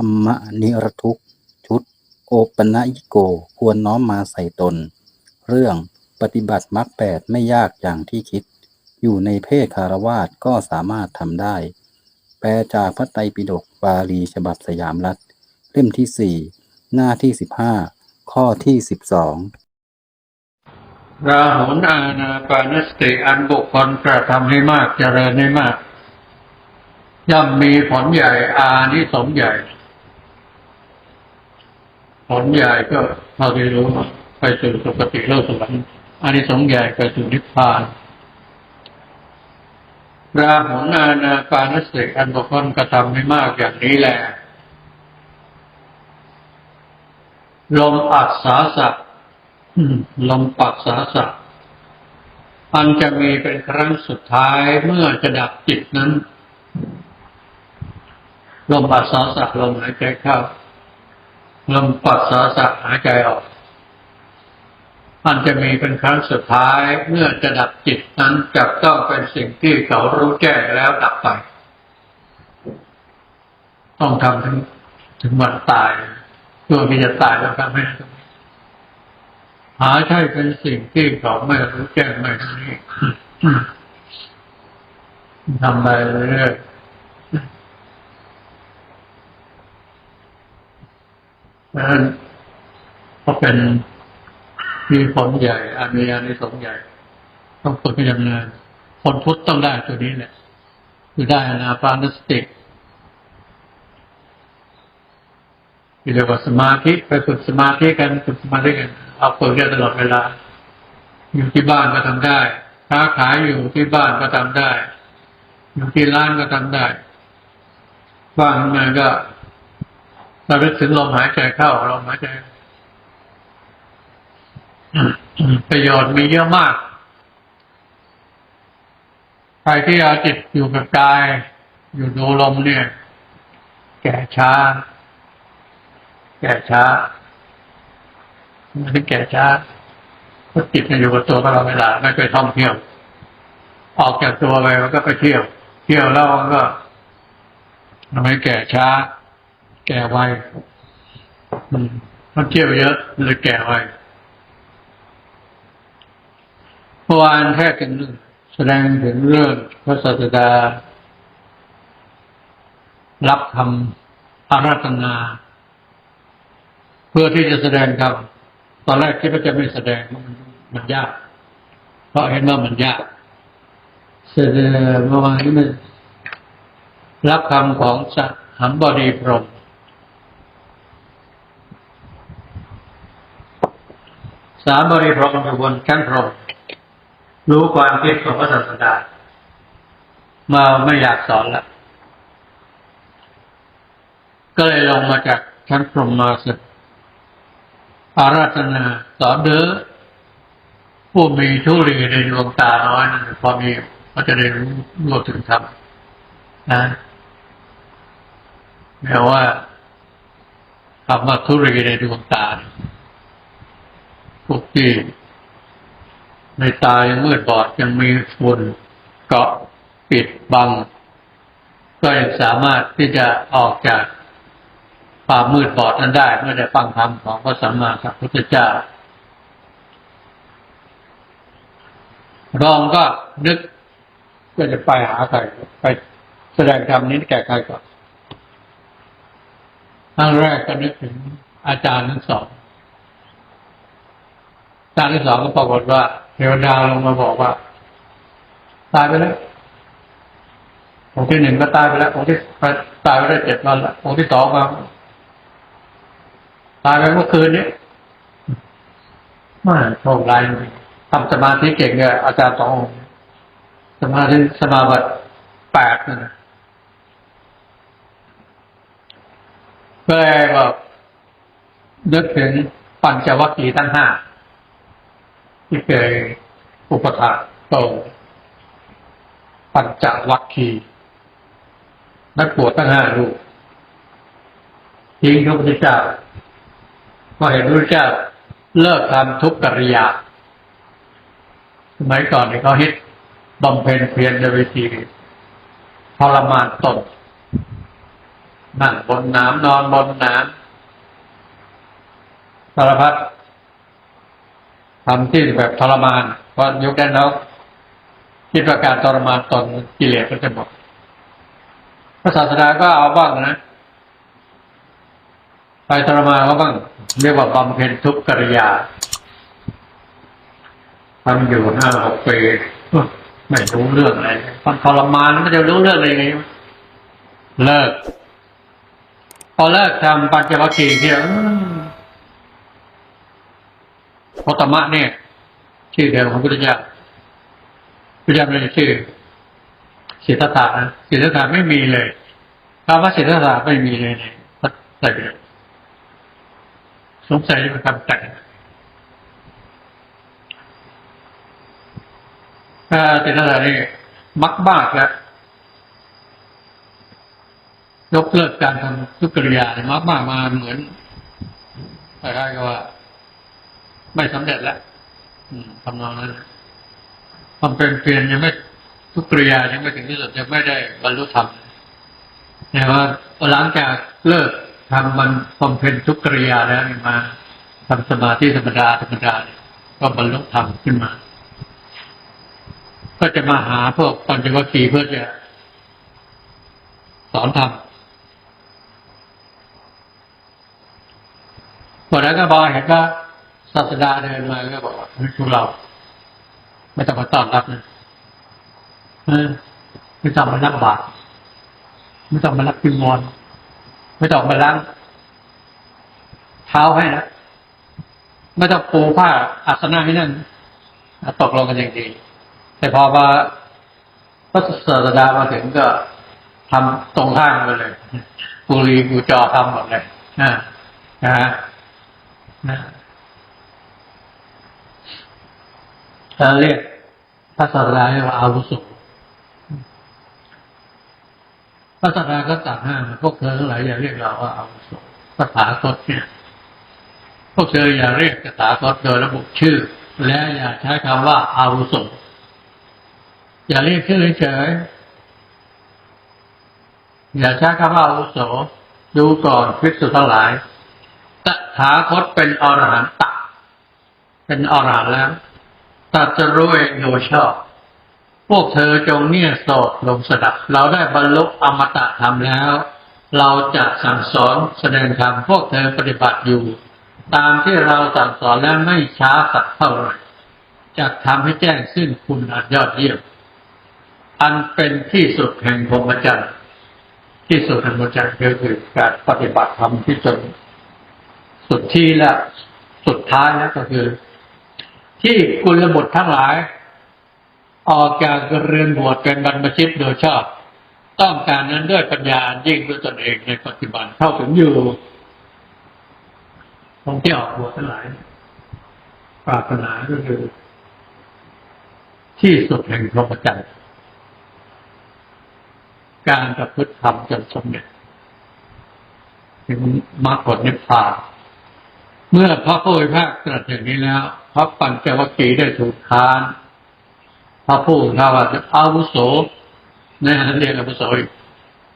ธรรมนิรทุกชุด โอปนยิโกควรน้อมมาใส่ตน เรื่องปฏิบัติมรรคแปดไม่ยากอย่างที่คิด อยู่ในเพศคารวาสก็สามารถทำได้ แปลจากพระไตรปิฎกบาลีฉบับสยามรัฐ เล่มที่สี่หน้าที่สิบห้าข้อที่สิบสองราหุนอาณาปานสติอันบุคคลกระทำให้มากเจริญให้มากย่อมมีผลใหญ่อานิสงส์ใหญ่ ผลใหญ่ก็เท่าที่รู้ไปสู่สุคติโลกสวรรค์อานิสงส์ใหญ่ไปสู่นิพพานราหุนาณาปานสติอันบุคคลกระทำให้มากอย่างนี้แหละลมอัศสาสะอืมลมปักษาสัตว์อันจะมีเป็นครั้งสุดท้ายเมื่อจะดับจิตนั้น ลมปัสสาสะลมหายใจเข้า ลมปัสสาสะหายใจออกอันจะมีเป็นครั้งสุดท้ายเมื่อจะดับจิตนั้นจะต้องเป็นสิ่งที่เขารู้แจ้งแล้วดับไป ต้องทำถึงถึงวันตายตัวที่จะตายแล้วทำให้ได้หาใช่เป็นสิ่งที่เขาไม่รู้แจ้งไม่รู้ทำไปเรื่อยๆดัง นั้นก็เป็นมีผลใหญ่อันมีอันนี้สงส์ใหญ่ ต้องฝึกให้ดำเนินคนพุทธต้องได้ตัวนี้แหละคือได้อนาปานสติที่เรียกว่าสมาธิไปฝึกสมาธิกันฝึกสมาธิกันเอาฝึกได้ตลอดเวลา อยู่ที่บ้านก็ทำได้ค้าขายอยู่ที่บ้านก็ทำได้ อยู่ที่ร้านก็ทำได้ว่างมาก็ เระลึกถึงลมหายใจเข้าลมหายใจประโยชน์มีเยอะมาก ใครที่เอาจิตอยู่กับกาย อยู่ดูลมเนี่ย แก่ช้า แก่ช้าไม่ได้แก่ช้าเพราะจิตมันอยู่กับตัวตลอดเวลาไม่เคยท่องเที่ยว ออกจากตัวไปมันก็ไปเที่ยว เที่ยวแล้วมันก็ทำให้แก่ช้า แก่ไวมันเที่ยวเยอะเลยแก่ไวเมื่อวานแค่กันแสดงถึงเรื่องพระศาสดา รับคำอาราธนา เพื่อที่จะแสดงธรรมตอนแรกคิดว่าจะไม่แสดงมันมันยาก เพราะเห็นว่ามันยากแสดงเมื่อวานนี้มันรับคำของสหัมบดีพรหม สามบริพรมอยู่บนชั้นพรมรู้ความคิดของพระศาสดามาไม่อยากสอนละก็เลยลงมาจากชั้นพรมมาสึกอาราธนาสอนเด้อผู้มีทุลีในดวงตาน้อยนั่นพอมีก็จะได้รู้รู้ถึงธรรมนะแม้ว่าคำว่าทุลีในดวงตา พวกที่ในตายังมืดบอดยังมีฝุ่นเกาะปิดบัง ก็ยังสามารถที่จะออกจากความมืดบอดนั้นได้เมื่อได้ฟังธรรมของพระสัมมาสัมพุทธเจ้ารองก็นึกก็จะไปหาใครไปแสดงธรรมนี้แก่ใครก่อนครั้งแรกก็นึกถึงอาจารย์ทั้งสอง อาจารย์ทั้งสองก็ปรากฏว่าเทวดาลงมาบอกว่า ตายไปแล้วองค์ที่หนึ่งก็ตายไปแล้วองค์ที่ตายไปได้เจ็ดวันแล้วองค์ที่สองมาตายไปเมื่อคืนนี้มาโชคร้ายจทำสมาธิเก่งเนี่ยอาจารย์สององค์สมาธิสมาบัติแปดนั่นนะก็เลยแบบนึกถึงปัญจวัคคีย์ทั้งห้า ที่เคยอุปถากโตปัญจวัคคีย์นักบวชทั้งห้าลูกทิ้งพระพุทธเจ้าพอเห็นพระพุทธเจ้าเลิกทำทุกขกิริยา สมัยก่อนเนี่ยเขาฮิตบำเพ็ญเพียรในวิธีทรมานตนนั่งบนน้ำนอนบนน้ำสารพัด ทำที่แบบทรมานเพรายุคนั้แล้วคิดว่าการทรมานตนกิเลสก็จะหมดพระศาสดาก็เอาบ้างนะไปทรมานเขาบ้าง เรียกว่าบำเพ็ญทุกขกิริยาทำอยู่ห้าหกปีไม่รู้เรื่องอะไรมันทรมานมันจะรู้เรื่องอะไรไงเลิก พอเลิกทำปัญจวัคคีย์ ที่อืมโคตมะเนี่ย ชื่อเดิมของพุทธเจ้าพุทธเจ้าไม่ได้ชื่อศิทธัตถะนะศิทธัตถะไม่มีเลยคำว่าศิทธัตถะไม่มีเลยในพระไตรปิฎกสงสัยจะเป็นคำแต่งถ้าศิทธัตถะนี่มักมากแล้วยกเลิกการทำทุกกิริยาเนี่ยมากมากมาเหมือนคล้ายๆกับว่า ไม่สำเร็จแล้วทำนองนั้นความเป็นเปลี่ยนยังไม่ทุกกิริยายังไม่ถึงที่สุดยังไม่ได้บรรลุธรรมแต่ว่าหลังจากเลิกทำมันความเป็นทุกกิริยาแล้วมาทำสมาธิธรรมดาธรรมดาก็บรรลุธรรมขึ้นมา ก็จะมาหาพวกปัญจวัคคีย์เพื่อจะสอนธรรมพอนั้นก็บอกเห็นว่าาสดาเดินมาก็บอกว่าเฮ้ยพวกเรา ไม่ต้องมาต้อนรับนะไม่ต้องมารับบาตรไม่ต้องมารับพิมอนไม่ต้องมาล้างเท้าให้นะไม่ต้องปูผ้าอาสนะให้นั่นตกลงกันอย่างดี แต่พอมาพระศาสดามาถึงก็ทำตรงข้างไปเลยกุรีกูจอทำหมดเลยนะฮะนะ เราเรียกพระสัตรายว่าอาวุโสพระสัตราก็ตัดห้ามพวกเธอทั้งหลายอย่าเรียกเราว่าอาวุโสภาษาคตเนี่ยพวกเธออย่าเรียกภาษาคตโดยระบุชื่อ และอย่าใช้คำว่าอาวุโสอย่าเรียกชื่อเฉยอย่าใช้คำว่าอาวุโสดูก่อนพิสุทั้งหลายตถาคตเป็นอรหันตะเป็นอรหันต์แล้ว ตรัสจะรู้เองโดยชอบ พวกเธอจงเนี่ยโสดลงสดับ เราได้บรรลุอมตะธรรมแล้ว เราจะสั่งสอนแสดงธรรมพวกเธอปฏิบัติอยู่ ตามที่เราสั่งสอนแล้วไม่ช้าสักเท่าไหร่จะทำให้แจ้งซึ่งคุณอันยอดเยี่ยม อันเป็นที่สุดแห่งพรหมจรรย์ที่สุดแห่งพรหมจรรย์ก็คือการปฏิบัติธรรมที่จนสุดที่และสุดท้ายแล้วก็คือ ที่กุลบุตรทั้งหลาย ออกจากเรือนบวชเป็นบรรพชิตโดยชอบ ต้องการนั้นด้วยปัญญายิ่งด้วยตนเองในปัจจุบันเข้าถึงอยู่ตรงที่ออกบวชทั้งหลายปรารถนาก็คือ ที่สุดแห่งพรหมจรรย์การประพฤติธรรมจนสำเร็จถึงมรรคผลนิพพาน เมื่อพระผู้เป็นพระตรัสอย่างนี้แล้วพระปัญจวัคคีย์ได้ถูกค้าน พระผู้ท้าว่าจะอาวุโสนะเรียกอาวุโสอีก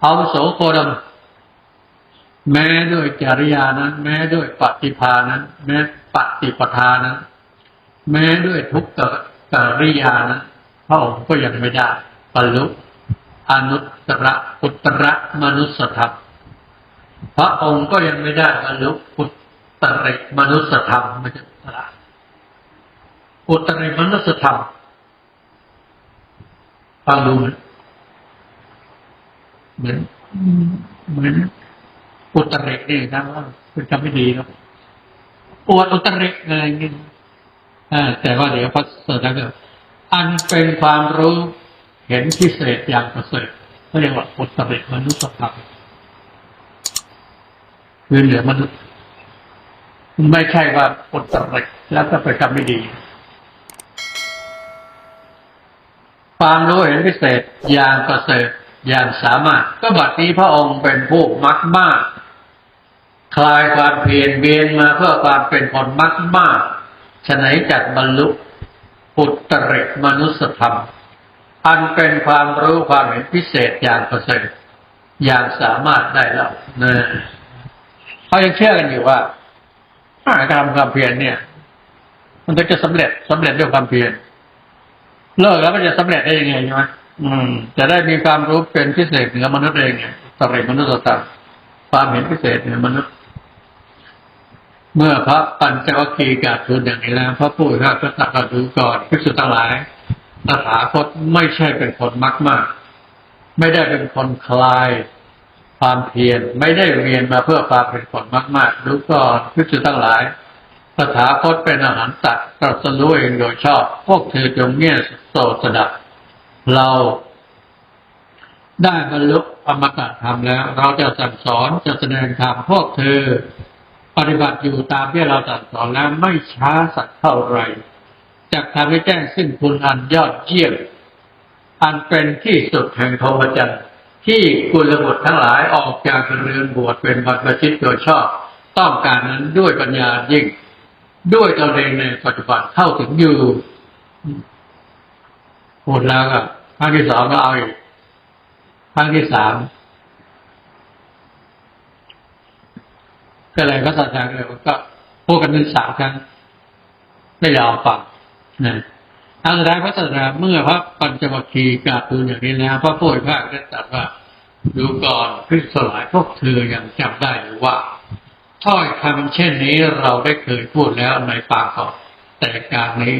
อาวุโสโคดมแม้ด้วยจริยานั้น แม้ด้วยปฏิภานั้น แม้ปฏิปทานั้น แม้ด้วยทุกกกิริยานั้นพระองค์ก็ยังไม่ได้บรรลุอนุตตรอุตรมนุสธรรมพระองค์ก็ยังไม่ได้บรรลุอุต ตริมนุสธรรมไม่ใช่อุตระอุตริมนุสธรรมฟังดูเหมือนเหมือนเหมือนอุตรินี่นะว่าคุณจำไม่ดีครับอวดอุตริอะไรเงี้ยอ่าแต่ว่าเดี๋ยวพระเสด็จก็อันเป็นความรู้เห็นพิเศษอย่างประเสริฐเขาเรียกว่าอุตริมนุสธรรมคือเหลือมนุษย์ ไม่ใช่ว่าอดตรกแล้วก็ไปทำไม่ดี ความรู้เห็นพิเศษอย่างประเสริฐอย่างสามารถ ก็บัดนี้พระองค์เป็นผู้มักมาก คลายความเพียรเบียนมาเพื่อความเป็นคนมักมากฉะไหนจัดบรรลุอุตริมนุสธรรม อันเป็นความรู้ความเห็นพิเศษอย่างประเสริฐอย่างสามารถได้แล้วนะเขายังเชื่อกันอยู่ว่า การทำความเพียรเนี่ย มันถึงจะสำเร็จสำเร็จด้วยความเพียรเลิกแล้วมันจะสำเร็จได้ยังไงใช่ไหมอืม จะได้มีความรู้เป็นพิเศษเหนือมนุษย์เองไงสริมนุษย์ตาความเห็นพิเศษเหนือมนุษย์ เมื่อพระปัญจวัคคีย์กราบทูลอย่างนี้แล้วพระผู้เป็นพระก็ตรัสว่าดูก่อนภิกษุทั้งหลายตถาคตไม่ใช่เป็นคนมักมาก ไม่ได้เป็นคนคลาย ความเพียรไม่ได้เรียนมาเพื่อความเป็นคนมากๆดูก่อนภิกษุทั้งหลายตถาคตเป็นอาหารตัดตรัสรู้เองโดยชอบ พวกเธอจงเงี่ยโสสดับ เราได้บรรลุอมตะธรรมแล้ว เราจะสั่งสอนจะแสดงธรรมพวกเธอ ปฏิบัติอยู่ตามที่เราสั่งสอนแล้วไม่ช้าสักเท่าไหรจะทำให้แจ้งซึ่งคุณอันยอดเยี่ยมอันเป็นที่สุดแห่งพรหมจรรย์ ที่กุลบุตรทั้งหลายออกจากเรือนบวชเป็นบรรพชิตโดยชอบ ต้องการนั้นด้วยปัญญายิ่ง ด้วยตนเองในปัจจุบันเข้าถึงอยู่พูดแล้วก็ครั้งที่สองก็เอาอีกครั้งที่สามก็เลยพระสัจจาเลยก็พูดกันเป็นสามครั้งไม่ยอมฟังนะ ทางสุดท้ายพระสัจจาเมื่อพระปัญจวัคคีย์กราบทูลอย่างนี้แล้วพระผู้เป็นพระก็ตรัสว่าดูก่อนพิสลายพวกเธอยังจำได้หรือว่า ถ้อยคำเช่นนี้เราได้เคยพูดแล้วในปากก่อนแต่การนี้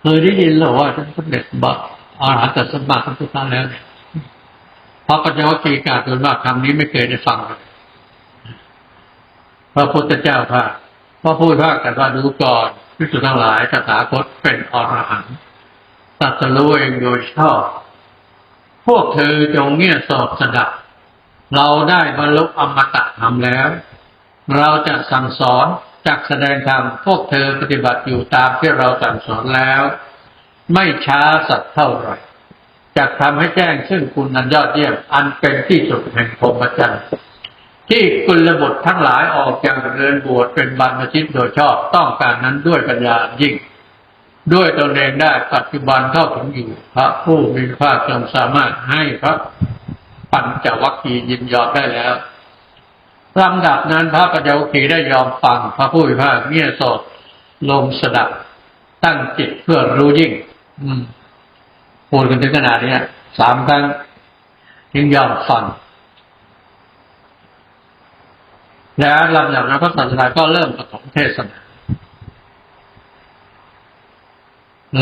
เคยได้ยินหรือว่าท่านสมเด็จบัอาหารตัดสมบัติทุกท่านแล้วเพราะปัญญวัคคีย์กล่าวถึงว่าคำนี้ไม่เคยได้ฟังเลยพระพุทธเจ้าพระ พระพูดพระกันว่าดูก่อนพิสุทั้งหลายตถาคตเป็นอรหันต์ตรัสรู้เองโดยชอบ พวกเธอจงเงี่ยสอบสดับ เราได้บรรลุอมตะธรรมแล้ว เราจะสั่งสอนจักแสดงธรรมพวกเธอปฏิบัติอยู่ตามที่เราสั่งสอนแล้ว ไม่ช้าสักเท่าไหร่จะทำให้แจ้งซึ่งคุณนันยอดเยี่ยมอันเป็นที่สุดแห่งพรหมจรรย์ ที่กุลบุตรทั้งหลายออกจากเรือนบวชเป็นบรรพชิตโดยชอบต้องการนั้นด้วยปัญญายิ่ง ด้วยตนเองได้ปัจจุบันเข้าถึงอยู่ พระผู้มีพระภาคทรงสามารถให้พระปัญจวัคคีย์ยินยอมได้แล้วลำดับนั้นพระปัญจวัคคีย์ได้ยอมฟังพระผู้มีพระเงี่ยโสดลงสดับ ตั้งจิตเพื่อรู้ยิ่ง อืมพูดกันถึงขนาดนี้สามครั้งจึงยอมฟัง แล้วลำดับนั้นพระศาสดาก็เริ่มปฐมเทศนา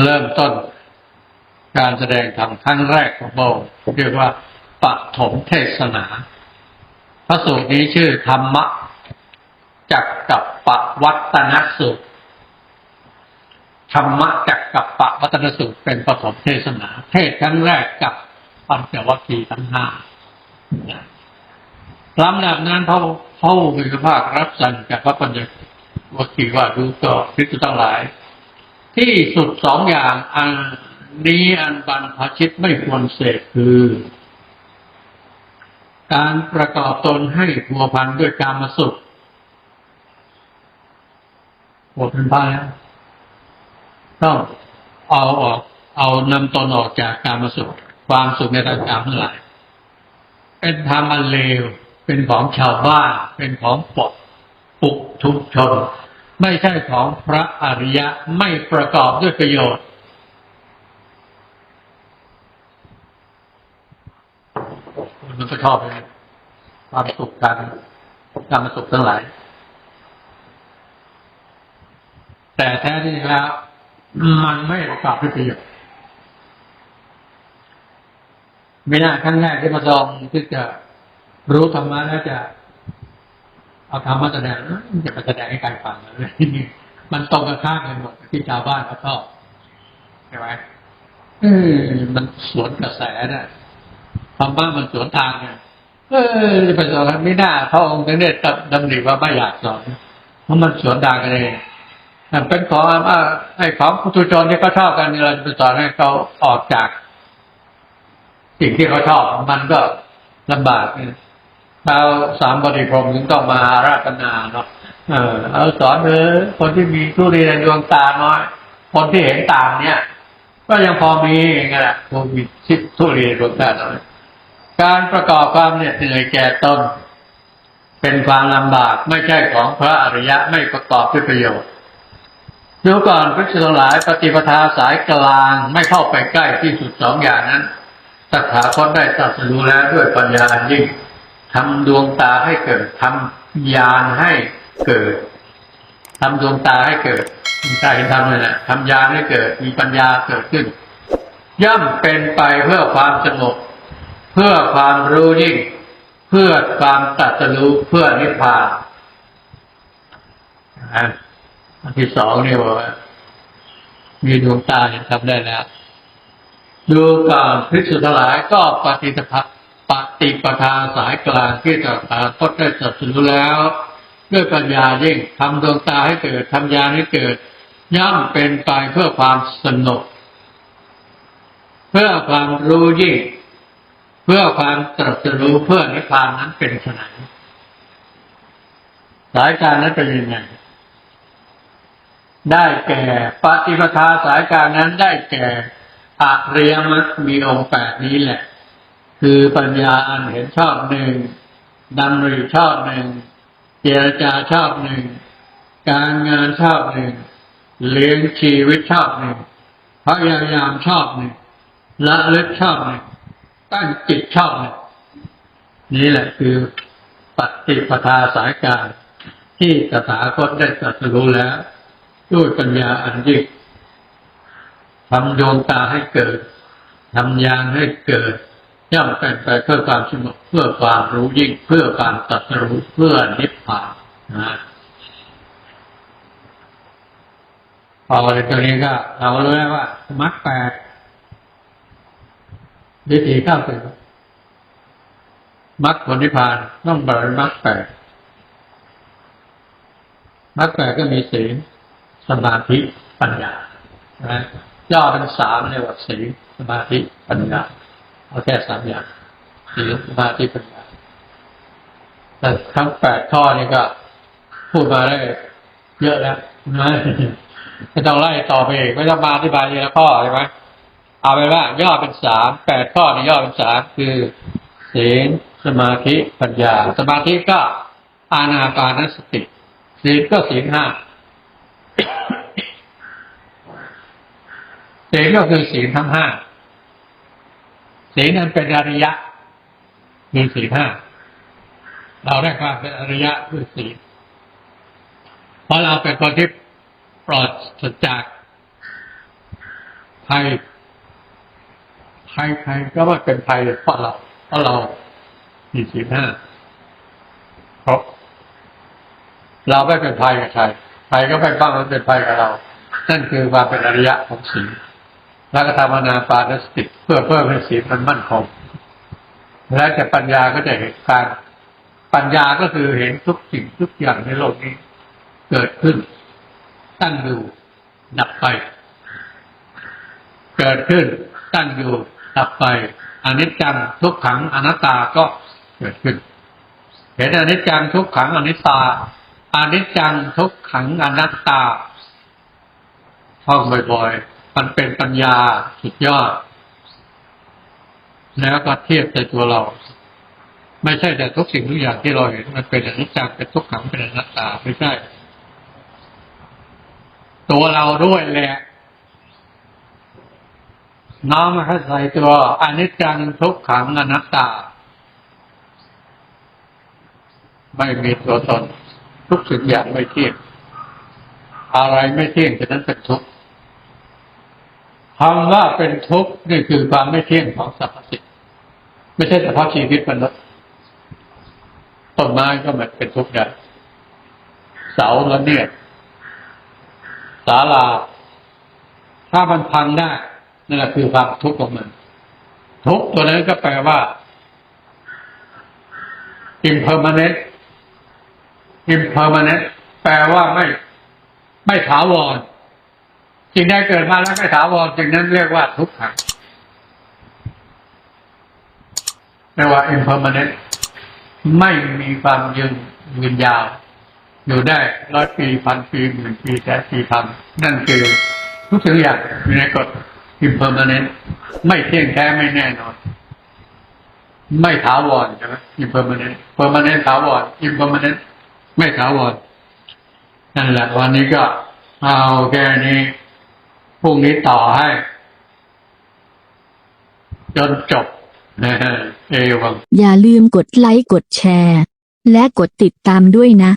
เริ่มต้นการแสดงธรรมครั้งแรกของพระองค์เรียกว่าปฐมเทศนา พระสูตรนี้ชื่อธรรมะจักกับปวัตนสูตรธรรมะจักกับปวัตนสูตรเป็นปฐมเทศนา เทศครั้งแรกกับปัญจวัคคีย์ทั้งห้า ลำดับนั้นพระพระผู้มีพระภาครับสั่งจากพระปัญจวัคคีย์ว่าดูก่อนพิจทั้งหลาย ที่สุดสองอย่างอันนี้อันบรรพชิตไม่ควรเสพคือ การประกอบตนให้พัวพันด้วยการมาสุขบทเป็นพระแล้วต้องเอาออก เอานำตนออกจากการมาสุขความสุขในทางการทั้งหลายเป็นธรรมอันเลว เป็นของชาวบ้าน เป็นของปกปุกทุกชน ไม่ใช่ของพระอริยะไม่ประกอบด้วยประโยชน์ มันก็ชอบเลยความสุขการการมาสุขทั้งหลาย แต่แท้ที่จริงแล้ว มันไม่ประกอบด้วยประโยชน์ไม่น่าครั้งแรกที่มาลองที่จะ รู้ธรรมะแล้วจะเอาธรรมะแสดงจะไปแสดงให้ใครฟังเลยมันตรงกันข้ามกันหมดที่ชาวบ้านเขาชอบใช่ไหมเออมันสวนกระแสน่ะธรรมะมันสวนทางเนี่ยเออจะไปสอนไม่ได้พระองค์ถึงได้ดำริว่าไม่อยากสอนเพราะมันสวนทางกันเองเป็นของว่าไอ้ของผู้ทุชนที่เขาชอบกันเราจะไปสอนให้เขาออกจาก สิ่งที่เขาชอบมันก็ลำบากเนี่ย ชาวสามบริพรมถึงต้องมาอาราธนาเนาะเออเอาสอนเออคนที่มีทุเรียนดวงตาน้อย คนที่เห็นต่างเนี่ย ก็ยังพอมีไงแหละคนมีชิดทุเรียนดวงตาน้อยการประกอบความเหน็ดเหนื่อยแก่ตนเป็นความลำบากไม่ใช่ของพระอริยะไม่ประกอบด้วยประโยชน์ดูก่อนพระชนหลายปฏิปทาสายกลางไม่เข้าไปใกล้ที่สุดสองอย่างนั้นตถาคตได้ตรัสรู้แล้วด้วยปัญญาอันยิ่ง ทำดวงตาให้เกิดทำญาณให้เกิดทำดวงตาให้เกิดใจทำเลยนะทำญาณให้เกิด มีปัญญาเกิดขึ้น ย่อมเป็นไปเพื่อความสงบเพื่อความรู้ยิ่ง เพื่อความตรัสรู้เพื่อนิพพานอันที่สองนี่บอกว่ามีดวงตาเห็นทำได้แล้วดูก่อนพิสุทธิ์ทั้งหลายก็ปฏิปทา ปฏิปทาสายกลางที่ตถาคตได้ตรัสรู้แล้ว ด้วยปัญญายิ่งทำดวงตาให้เกิดทำญาณให้เกิด ย่อมเป็นไปเพื่อความสนุก เพื่อความรู้ยิ่ง เพื่อความตรัสรู้เพื่อนิพพานนั้นเป็นขนาดสายการนั้นเป็นยังไงได้แก่ปฏิปทาสายการนั้นได้แก่อริยมรรคมีองค์แปดนี้แหละ คือปัญญาอันเห็นชอบหนึ่งดำริชอบหนึ่งเจรจาชอบหนึ่งการงานชอบหนึ่งเลี้ยงชีวิตชอบหนึ่งพยายามชอบหนึ่งละเลึกชอบหนึ่งตั้งจิตชอบหนึ่งนี่แหละคือปฏิปทาสายการที่ตถาคตได้ตรัสรู้แล้ว ด้วยปัญญาอันยิ่งทำดวงตาให้เกิดทำยานให้เกิด ย่อมเป็นไปเพื่อความสงบเพื่อความรู้ยิ่งเพื่อการตรัสรู้เพื่อนิพพานนะพอในตัวนี้ก็เรารู้แล้วว่ามรรคแปดวิธีเข้าถึงมรรคผลนิพพานต้องบริมรรคแปดมรรคแปดก็มีศีลสมาธิปัญญานะย่อเป็นสามเรียกว่าศีลสมาธิปัญญา เอาแค่สามอย่างศีลสมาธิปัญญาแต่ทั้งแปดข้อนี้ก็ พูดมาได้เยอะแล้วนะไม่ต้องไล่ต่อไปอีกไม่ต้องมาอธิบายทีละข้อใช่ไหมเอาไปว่า ย่อเป็นสามแปดข้อนี่ย่อเป็นสามคือศีลสมาธิปัญญา สมาธิก็อานาปานสติศีลก็ศีลห้าศีลก็คือศีลทั้งห้า ศีลนั้นเป็นอริยะมีศีลห้าเราได้ความเป็นอริยะด้วยศีลเพราะเราเป็นคนที่ปลอดจากภัยภัยภัยก็ว่าเป็นภัยเพราะเราเพราะเรามีศีลห้าเพราะเราไม่เป็นภัยกับใครใครก็ไม่บ้างมันเป็นภัยกับเรา นั่นคือความเป็นอริยะของศีล แล้วก็ทำอนาปานสติเพื่อเพิ่มให้ศีลมันมั่นคงและแต่ปัญญาก็จะเห็นการปัญญาก็คือเห็นทุกสิ่งทุกอย่างในโลกนี้ เกิดขึ้น ตั้งอยู่ดับไป เกิดขึ้น ตั้งอยู่ดับไปอนิจจังทุกขังอนัตตาก็เกิดขึ้น เห็นอนิจจังทุกขังอนิจตาอนิจจังทุกขังอนัตตาท่องบ่อยๆ มันเป็นปัญญาสุดยอด แล้วก็เทียบในตัวเรา ไม่ใช่แต่ทุกสิ่งทุกอย่างที่เราเห็นมันเป็นอนิจจังเป็นทุกขังเป็นอนัตตาไม่ใช่ ตัวเราด้วยแหละน้อมให้ใส่ตัวอนิจจังทุกขังอนัตตา ไม่มีตัวตน ทุกสิ่งอย่างไม่เที่ยง อะไรไม่เที่ยงฉะนั้นเป็นทุกข์ คำว่าเป็นทุกข์นี่คือความไม่เที่ยงของสรรพสิ่งไม่ใช่เฉพาะชีวิตมนุษย์ต้นไม้ก็มันเป็นทุกข์ได้เสาและเนี่ยศาลา ถ้ามันพังได้นั่นแหละคือความทุกข์ของมัน ทุกข์ตัวนั้นก็แปลว่า impermanent impermanent แปลว่าไม่ ไม่ถาวร สิ่งใดเกิดมาแล้วไม่ถาวรสิ่งนั้นเรียกว่าทุกขังเรียกว่า impermanent ไม่มีความยืนยืนยาว อยู่ได้ร้อยปีพันปีหมื่นปีแสนปีพันนั่นคือทุกสิ่งอย่างอยู่ในกฎ impermanent ไม่เที่ยงแท้ไม่แน่นอน ไม่ถาวรใช่ไหม impermanent permanent ถาวร impermanent ไม่ถาวรนั่นแหละวันนี้ก็เอาแค่นี้ พรุ่งนี้ต่อให้ จนจบเอวังอย่าลืมกดไลค์กดแชร์ และกดติดตามด้วยนะ